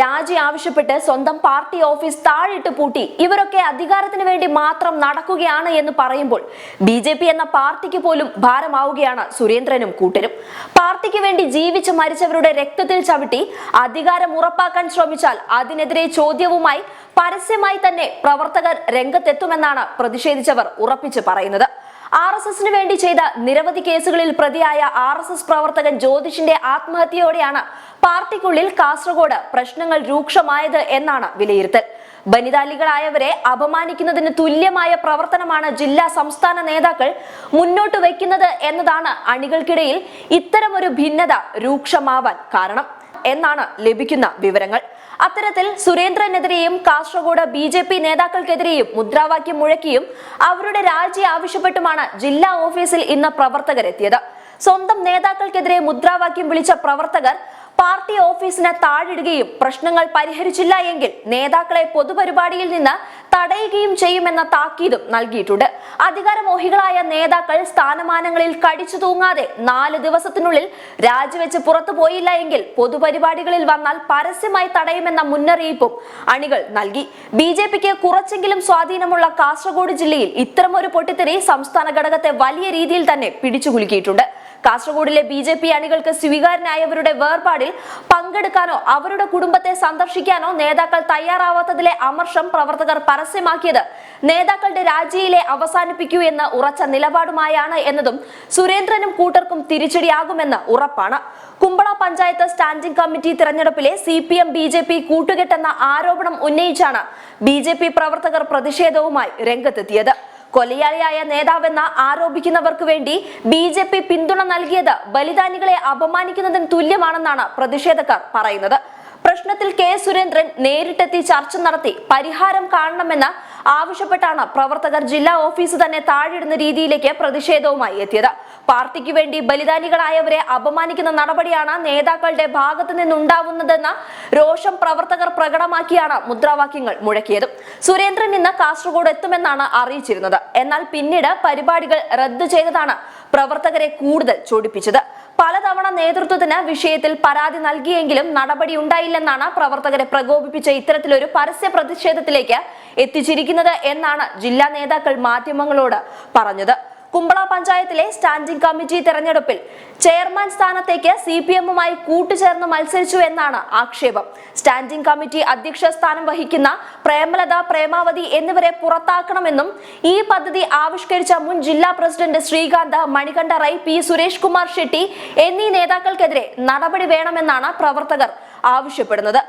രാജി ആവശ്യപ്പെട്ട് സ്വന്തം പാർട്ടി ഓഫീസ് താഴിട്ട് പൂട്ടി. ഇവരൊക്കെ അധികാരത്തിന് വേണ്ടി മാത്രം നടക്കുകയാണ് എന്ന് പറയുമ്പോൾ ബി എന്ന പാർട്ടിക്ക് പോലും ഭാരമാവുകയാണ് സുരേന്ദ്രനും കൂട്ടരും. പാർട്ടിക്ക് വേണ്ടി ജീവിച്ച് മരിച്ചവരുടെ രക്തത്തിൽ ചവിട്ടി അധികാരം ഉറപ്പാക്കാൻ ശ്രമിച്ചാൽ അതിനെതിരെ ചോദ്യവുമായി പരസ്യമായി തന്നെ പ്രവർത്തകർ രംഗത്തെത്തുമെന്നാണ് പ്രതിഷേധിച്ചവർ ഉറപ്പിച്ച് പറയുന്നത്. ആർ എസ് എസിന് വേണ്ടി ചെയ്ത നിരവധി കേസുകളിൽ പ്രതിയായ ആർ എസ് എസ് പ്രവർത്തകൻ ജ്യോതിഷിന്റെ ആത്മഹത്യയോടെയാണ് പാർട്ടിക്കുള്ളിൽ കാസർഗോഡ് പ്രശ്നങ്ങൾ രൂക്ഷമായത് എന്നാണ് വിലയിരുത്തൽ. ബനിതാലികളായവരെ അപമാനിക്കുന്നതിന് തുല്യമായ പ്രവർത്തനമാണ് ജില്ലാ സംസ്ഥാന നേതാക്കൾ മുന്നോട്ട് വയ്ക്കുന്നത് എന്നതാണ് അണികൾക്കിടയിൽ ഇത്തരമൊരു ഭിന്നത രൂക്ഷമാവാൻ കാരണം എന്നാണ് ലഭിക്കുന്ന വിവരങ്ങൾ. അത്തരത്തിൽ സുരേന്ദ്രനെതിരെയും കാസർഗോഡ് ബി ജെ പി നേതാക്കൾക്കെതിരെയും മുദ്രാവാക്യം മുഴക്കിയും അവരുടെ രാജി ആവശ്യപ്പെട്ടുമാണ് ജില്ലാ ഓഫീസിൽ ഇന്ന് പ്രവർത്തകരെത്തിയത്. സ്വന്തം നേതാക്കൾക്കെതിരെ മുദ്രാവാക്യം വിളിച്ച പ്രവർത്തകർ പാർട്ടി ഓഫീസിനെ താഴിടുകയും പ്രശ്നങ്ങൾ പരിഹരിച്ചില്ല എങ്കിൽ നേതാക്കളെ പൊതുപരിപാടിയിൽ നിന്ന് തടയുകയും ചെയ്യുമെന്ന താക്കീതും നൽകിയിട്ടുണ്ട്. അധികാരമോഹികളായ നേതാക്കൾ സ്ഥാനമാനങ്ങളിൽ കടിച്ചു തൂങ്ങാതെ നാല് ദിവസത്തിനുള്ളിൽ രാജിവെച്ച് പുറത്തു പോയില്ല എങ്കിൽ പൊതുപരിപാടികളിൽ വന്നാൽ പരസ്യമായി തടയുമെന്ന മുന്നറിയിപ്പും അണികൾ നൽകി. ബി ജെ പിക്ക് കുറച്ചെങ്കിലും സ്വാധീനമുള്ള കാസർഗോഡ് ജില്ലയിൽ ഇത്തരമൊരു പൊട്ടിത്തെറി സംസ്ഥാന ഘടകത്തെ വലിയ രീതിയിൽ തന്നെ പിടിച്ചുകുലുക്കിയിട്ടുണ്ട്. കാസർഗോഡിലെ ബി ജെ പി അണികൾക്ക് സ്വീകാരനായവരുടെ വേർപാടിൽ പങ്കെടുക്കാനോ അവരുടെ കുടുംബത്തെ സന്ദർശിക്കാനോ നേതാക്കൾ തയ്യാറാവാത്തതിലെ അമർഷം പ്രവർത്തകർ പരസ്യമാക്കിയത് നേതാക്കളുടെ രാജിയിലെ അവസാനിപ്പിക്കൂ എന്ന ഉറച്ച നിലപാടുമായാണ് എന്നതും സുരേന്ദ്രനും കൂട്ടർക്കും തിരിച്ചടിയാകുമെന്ന് ഉറപ്പാണ്. കുമ്പള പഞ്ചായത്ത് സ്റ്റാൻഡിംഗ് കമ്മിറ്റി തിരഞ്ഞെടുപ്പിലെ C P M B J P കൂട്ടുകെട്ടെന്ന ആരോപണം ഉന്നയിച്ചാണ് ബി ജെ പി പ്രവർത്തകർ പ്രതിഷേധവുമായി രംഗത്തെത്തിയത്. കൊലയാളിയായ നേതാവെന്ന ആരോപിക്കുന്നവർക്ക് വേണ്ടി ബി ജെ പി പിന്തുണ നൽകിയത് ബലിദാനികളെ അപമാനിക്കുന്നതിന് തുല്യമാണെന്നാണ് പ്രതിഷേധക്കാർ പറയുന്നത്. പ്രശ്നത്തിൽ കെ സുരേന്ദ്രൻ നേരിട്ടെത്തി ചർച്ച നടത്തി പരിഹാരം കാണണമെന്ന് ആവശ്യപ്പെട്ടാണ് പ്രവർത്തകർ ജില്ലാ ഓഫീസ് തന്നെ താഴിടുന്ന രീതിയിലേക്ക് പ്രതിഷേധവുമായി എത്തിയത്. പാർട്ടിക്ക് വേണ്ടി ബലിദാനികളായവരെ അപമാനിക്കുന്ന നടപടിയാണ് നേതാക്കളുടെ ഭാഗത്തു നിന്നുണ്ടാവുന്നതെന്ന രോഷം പ്രവർത്തകർ പ്രകടമാക്കിയാണ് മുദ്രാവാക്യങ്ങൾ മുഴക്കിയത്. സുരേന്ദ്രൻ ഇന്ന് കാസർഗോഡ് എത്തുമെന്നാണ് അറിയിച്ചിരുന്നത്. എന്നാൽ പിന്നീട് പരിപാടികൾ റദ്ദു ചെയ്തതാണ് പ്രവർത്തകരെ കൂടുതൽ ചൊടിപ്പിച്ചത്. പലതവണ നേതൃത്വത്തിന് വിഷയത്തിൽ പരാതി നൽകിയെങ്കിലും നടപടി ഉണ്ടായില്ലെന്നാണ് പ്രവർത്തകരെ പ്രകോപിപ്പിച്ച ഇത്തരത്തിലൊരു പരസ്യ പ്രതിഷേധത്തിലേക്ക് എത്തിച്ചിരിക്കുന്നത് എന്നാണ് ജില്ലാ നേതാക്കൾ മാധ്യമങ്ങളോട് പറഞ്ഞത്. കുമ്പള പഞ്ചായത്തിലെ സ്റ്റാൻഡിംഗ് കമ്മിറ്റി തെരഞ്ഞെടുപ്പിൽ ചെയർമാൻ സ്ഥാനത്തേക്ക് സി പി എമ്മുമായി കൂട്ടുചേർന്ന് മത്സരിച്ചു എന്നാണ് ആക്ഷേപം. സ്റ്റാൻഡിംഗ് കമ്മിറ്റി അധ്യക്ഷ സ്ഥാനം വഹിക്കുന്ന പ്രേമലത പ്രേമാവതി എന്നിവരെ പുറത്താക്കണമെന്നും ഈ പദ്ധതി ആവിഷ്കരിച്ച മുൻ ജില്ലാ പ്രസിഡന്റ് ശ്രീകാന്ത് മണികണ്ഠ റൈ പി സുരേഷ് കുമാർ ഷെട്ടി എന്നീ നേതാക്കൾക്കെതിരെ നടപടി വേണമെന്നാണ് പ്രവർത്തകർ ആവശ്യപ്പെടുന്നത്.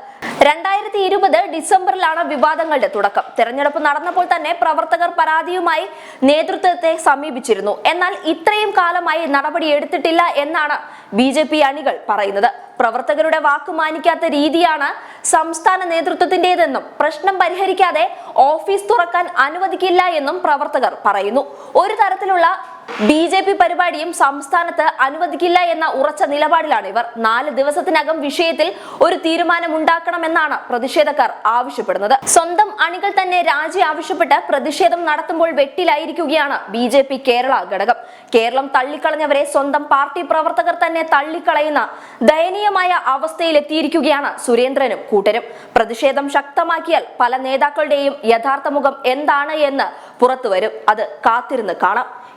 രണ്ടായിരത്തി ഇരുപത് ഡിസംബറിലാണ് വിവാദങ്ങളുടെ തുടക്കം. തെരഞ്ഞെടുപ്പ് നടന്നപ്പോൾ തന്നെ പ്രവർത്തകർ പരാതിയുമായി നേതൃത്വത്തെ സമീപിച്ചിരുന്നു. എന്നാൽ ഇത്രയും കാലമായി നടപടി എടുത്തിട്ടില്ല എന്നാണ് ബി ജെ പി അണികൾ പറയുന്നത്. പ്രവർത്തകരുടെ വാക്ക് മാനിക്കാത്ത രീതിയാണ് സംസ്ഥാന നേതൃത്വത്തിന്റേതെന്നും പ്രശ്നം പരിഹരിക്കാതെ ഓഫീസ് തുറക്കാൻ അനുവദിക്കില്ല എന്നും പ്രവർത്തകർ പറയുന്നു. ഒരു തരത്തിലുള്ള ബി ജെ പി പരിപാടിയും സംസ്ഥാനത്ത് അനുവദിക്കില്ല എന്ന ഉറച്ച നിലപാടിലാണ് ഇവർ. നാല് ദിവസത്തിനകം വിഷയത്തിൽ ഒരു തീരുമാനം ഉണ്ടാക്കണമെന്നാണ് പ്രതിഷേധക്കാർ ആവശ്യപ്പെടുന്നത്. സ്വന്തം അണികൾ തന്നെ രാജി ആവശ്യപ്പെട്ട് പ്രതിഷേധം നടത്തുമ്പോൾ വെട്ടിലായിരിക്കുകയാണ് ബി ജെ പി കേരള ഘടകം. കേരളം തള്ളിക്കളഞ്ഞവരെ സ്വന്തം പാർട്ടി പ്രവർത്തകർ തന്നെ തള്ളിക്കളയുന്ന ദയനീയമായ അവസ്ഥയിലെത്തിയിരിക്കുകയാണ് സുരേന്ദ്രനും കൂട്ടരും. പ്രതിഷേധം ശക്തമാക്കിയാൽ പല നേതാക്കളുടെയും യഥാർത്ഥ മുഖം എന്താണ് എന്ന് പുറത്തുവരും. അത് കാത്തിരുന്ന് കാണാം.